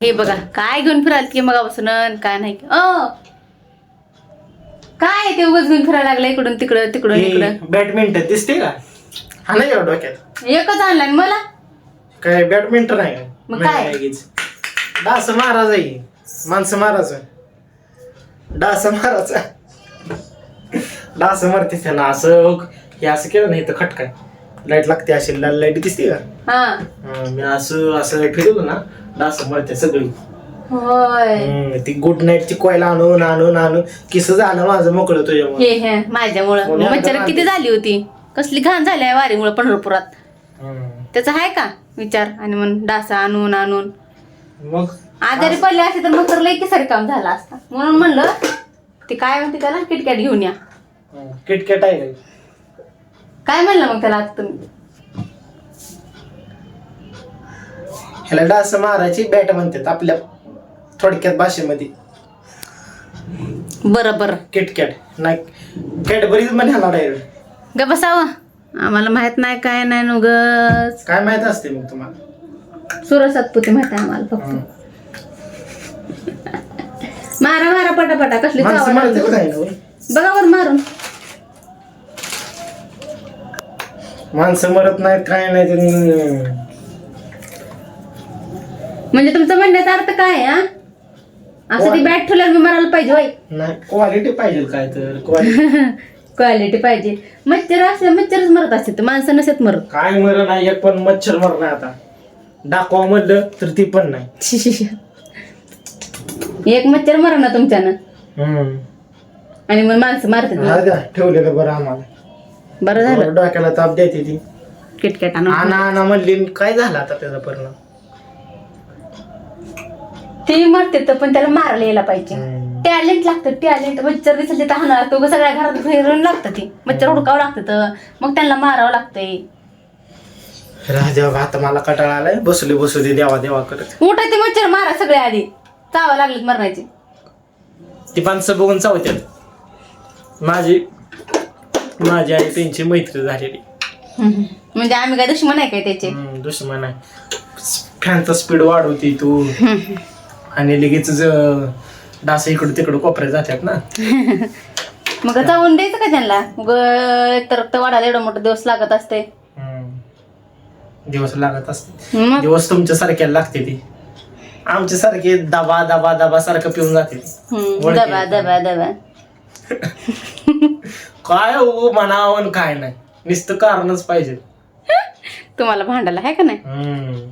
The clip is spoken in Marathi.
हे बघा काय घेऊन फिराल की मगापासून? अन काय नाही अ! काय ते उगाच घेऊन फिरायला लागलं इकडून तिकडं तिकडून इकडं? बॅडमिंटन दिसते का? हा नाही डोक्यात? एकच आणला आणि मला? काय बॅडमिंटन आहे? मग नाही काय? डास महाराज आहे. माणसं महाराज डास महाराज डास मारते त्याला असं हे असं केलं नाही तर खटकाय लाइट लागते अशी लाल लाइट दिसते का? हा. हा, मी असं असं फिरवलं ना डास मारते सगळी. होय. हम्म, ती गुड नाईटची कोयला आणून आणून आणून किस झालं माझं मोकळं तुझ्यामुळे. हे हे माझ्यामुळं. मच्छर किती झाली होती? कसली घाण झाली आहे वारीमुळे पंढरपुरात. त्याचा आहे का विचार? आणि मग डासा आणून आणून. मग? आजारी पडले असते तर मग तर लई केसरी काम झाला असता. म्हणून म्हणलं ते काय म्हणते त्याला? किटकॅट घेऊन या. किटकॅट आहे? काय म्हणलं मग त्याला आता तुम्ही? ह्याला डास मारायची बॅट म्हणतात आपल्या थोडक्यात भाषेमध्ये. बरं बरं. किटकॅट. नाही कॅडबरीज म्हण ह्याला डायरेक्ट ग बसावं. आम्हाला माहीत नाही काय नाही नुगच काय माहीत असते मग तुम्हाला? सुरज सातपुते माहीत आहे आम्हाला फक्त. मारा मारा पटापटा. कसली माणसं मारते नाही? बघा वर मारून. माणसं मरत नाहीत काय नाही ते म्हणजे तुमचं म्हणण्याचा अर्थ काय आहे, हा? असं ती बॅट ठेवल्यावर मी मारायला पाहिजे होय. नाही क्वालिटी पाहिजे काय तर क्वालिटी क्वालिटी पाहिजे. मच्छर असले मच्छरच मरत असते तर माणसं नसत मरत. काय मर नाही एक पण मच्छर मर नाही आता. दाखवा म्हणलं तर ती पण नाही. एक मच्छर मर ना तुमच्यानं. हम्म. आणि मग माणसं मारतात. द्या, ठेवलेलं बरं आम्हाला. बरं झालं. डोक्याला ताप देते ती. किटकॅट आणून आणा आणा म्हणली काय झालं आता त्याचा परिणाम? ते मरते तर पण त्याला मारायला यायला पाहिजे. टॅलेंट लागतं टॅलेंट. मच्छर दिसले तर हाणार तो सगळ्या घरात फिरून लागतं ते. मच्छर हुडकावं लागतं तर. मग त्यांना मारावं लागतंय. राजा आता मला कटाळा आलाय. बसले बसू दे देवा देवा करत. उठा ते मच्छर मारा सगळे आधी. चावा लागलीत मरणाची. ती माणसं बघून चावत्यात. माझी माझी आई त्यांची मैत्री झालेली. म्हणजे आम्ही काय दुश्मन आहे काय त्याचे? हम्म, दुश्मन आहे. फॅनचा स्पीड वाढवती तू. आणि लगेच डास इकडं तिकडं कोपऱ्यात जातात ना. मग जाऊन द्यायचं का त्यांना? मग तर रक्त वाढायला एवढं मोठं दिवस लागत असते हम्म. दिवस लागत असते मग? दिवस तुमच्या सारख्या लागते ती. आमच्या सारखे दबा दबा दबा सारखं पिऊन जाते ती हम्म, ओळखी दबा दबा दबा. काय हो म्हणावं आणि काय नाही. नुसतं कारणच पाहिजे. तुम्हाला भांडायला आहे का नाही? हम्म.